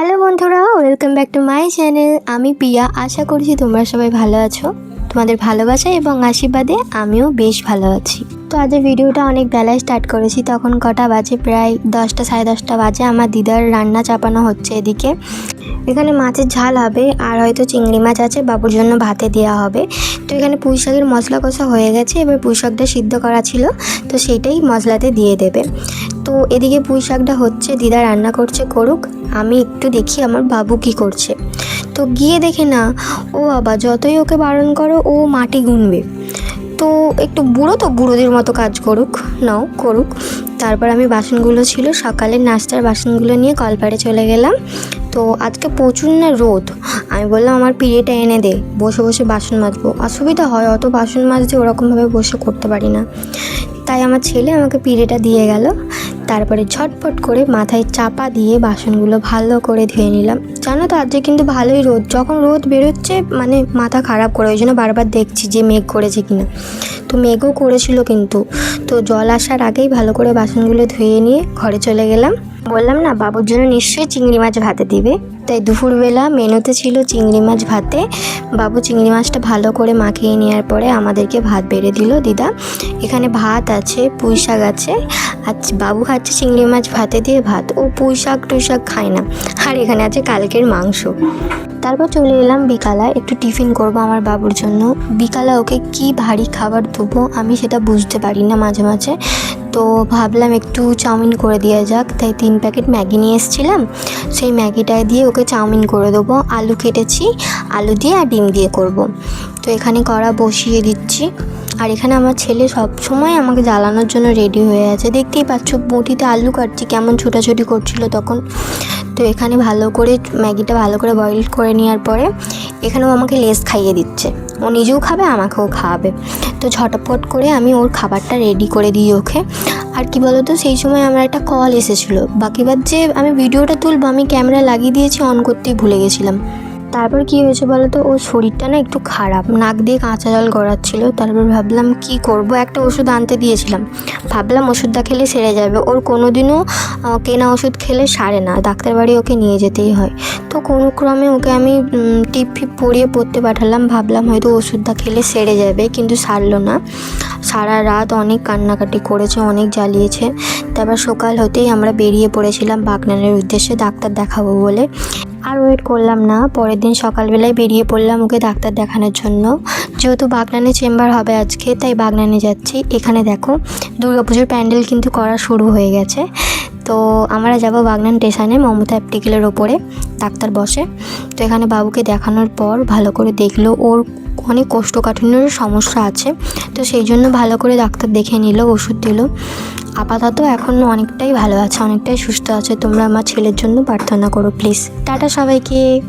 Hello বন্ধুরা, welcome back to my channel. আমি পিয়া আশা করছি তোমরা সবাই ভালো আছো। তোমাদের ভালোবাসা এবং আশীর্বাদে আমিও বেশ ভালো আছি। তো আজ ভিডিওটা অনেক বেলায় স্টার্ট করেছি। তখন কটা বাজে? প্রায় দশটা, সাড়ে দশটা বাজে। আমার দিদার রান্না চাপানো হচ্ছে এদিকে। এখানে মাছের ঝাল হবে আর হয়তো চিংড়ি মাছ আছে, বাবুর জন্য ভাতে দেওয়া হবে। তো এখানে পুঁই শাকের মশলা কষা হয়ে গেছে। এবার পুঁই শাকটা সিদ্ধ করা ছিল, তো সেটাই মশলাতে দিয়ে দেবে। তো এদিকে পুঁই শাকটা হচ্ছে, দিদা রান্না করছে করুক, আমি একটু দেখি আমার বাবু কি করছে। তো গিয়ে দেখে না, ও বাবা যতই ওকে বারণ করো, ও মাটি গুনবে। তো একটু বুড়ো তো, বুড়োদের মতো কাজ করুক, নাও, করুক। তারপর আমি বাসনগুলো ছিল, সকালের নাস্তার বাসনগুলো নিয়ে কলপাড়ে চলে গেলাম। তো আজকে প্রচুর না রোদ, আমি বললাম আমার পিড়েটা এনে দে, বসে বসে বাসন মাজবো। অসুবিধা হয়, অত বাসন মাজতে ওরকমভাবে বসে করতে পারি না। তাই আমার ছেলে আমাকে পিড়েটা দিয়ে গেল। তারপরে ঝটপট করে মাথায় চাপা দিয়ে বাসনগুলো ভালো করে ধুয়ে নিলাম। জানো তো, আজকে কিন্তু ভালোই রোদ। যখন রোদ বেরোচ্ছে মানে মাথা খারাপ করে, ওই জন্য বারবার দেখছি যে মেঘ করেছে কিনা। তো মেঘও করেছিল কিন্তু। তো জল আসার আগেই ভালো করে বাসনগুলো ধুয়ে নিয়ে ঘরে চলে গেলাম। বললাম না, বাবুর জন্য নিশ্চয়ই চিংড়ি মাছ ভাতে দিবে। তাই দুপুরবেলা মেনুতে ছিল চিংড়ি মাছ ভাতে। বাবু চিংড়ি মাছটা ভালো করে মাখিয়ে নেওয়ার পরে আমাদেরকে ভাত বেড়ে দিল, দিদা, এখানে ভাত আছে, পুঁই শাক আছে। আর বাবু খাচ্ছে চিংড়ি মাছ ভাতে দিয়ে ভাত। ও পুঁই শাক টুই শাক খায় না। আর এখানে আছে কালকের মাংস। তারপর চলে এলাম বিকালা। একটু টিফিন করব আমার বাবুর জন্য। বিকালে ওকে কি ভারী খাবার দেবো আমি সেটা বুঝতে পারি না মাঝে মাঝে। তো ভাবলাম একটু চাউমিন করে দেওয়া যাক। তাই তিন প্যাকেট ম্যাগি নিয়ে এসেছিলাম। সেই ম্যাগিটা দিয়ে ওকে চাউমিন করে দেবো। আলু কেটেছি। আলু দিয়ে আর ডিম দিয়ে করব। তো এখানে কড়া বসিয়ে দিচ্ছি। আর এখানে আমার ছেলে সব সময় আমাকে জ্বালানোর জন্য রেডি হয়ে আছে। দেখতেই পাচ্ছ বটিতে আলু কাটছি। কেমন ছোটাছুটি করছিল তখন। তো এখানে ভালো করে, ম্যাগিটা ভালো করে বয়েল করে নেওয়ার পরে এখানেও আমাকে লেস খাইয়ে দিচ্ছে। ও নিজেও খাবে, আমাকেও খাওয়াবে। তো ঝটপট করে আমি ওর খাবারটা রেডি করে দিই ওকে। আর কি বলতো, সেই সময় আমার একটা কল এসেছিল। বাকিবার যে আমি ভিডিওটা তুলবো, আমি ক্যামেরা লাগিয়ে দিয়েছি অন করতেই ভুলে গেছিলাম। তারপর কি হয়েছে বলো তো ওর শরীরটা না একটু খারাপ। নাক দিয়ে কাঁচা জল গড়াচ্ছিল। তারপর ভাবলাম, কি করব? একটা ওষুধ আনতে দিয়েছিলাম। ভাবলাম ওষুধটা খেলে সেরে যাবে। ওর কোনো দিনও কেনা ওষুধ খেলে সারে না। ডাক্তার বাড়ি ওকে নিয়ে যেতেই হয়। তো কোনো ক্রমে ওকে আমি টিপ ফিপ পরিয়ে পড়তে পাঠালাম। ভাবলাম হয়তো ওষুধটা খেলে সেরে যাবে, কিন্তু সারলো না। সারা রাত অনেক কান্নাকাটি করেছে, অনেক জ্বালিয়েছে। তারপর সকাল হতেই আমরা বেরিয়ে পড়েছিলাম বাগনানের উদ্দেশ্যে ডাক্তার দেখাবো বলে। আর ওয়েট করলাম না। পরের দিন সকালবেলায় বেরিয়ে পড়লাম ওকে ডাক্তার দেখানোর জন্য। যেহেতু বাগনানে চেম্বার হবে আজকে, তাই বাগনানে যাচ্ছি। এখানে দেখো, দুর্গাপুজোর প্যান্ডেল কিন্তু করা শুরু হয়ে গেছে। তো আমরা যাব বাগনান স্টেশনে, মমতা অ্যাপটিকেলের ওপরে, ডাক্তার বসে। তো এখানে বাবুকে দেখানোর পর ভালো করে দেখল ওর অনেক কোষ্ঠকাঠিন্যের সমস্যা আছে। তো সেই জন্য ভালো করে ডাক্তার দেখে নিল, ওষুধ দিল। আপাতত এখন অনেকটাই ভালো আছে, অনেকটাই সুস্থ আছে। তোমরা আমার ছেলের জন্য প্রার্থনা করো, প্লিজ। টাটা সবাইকে।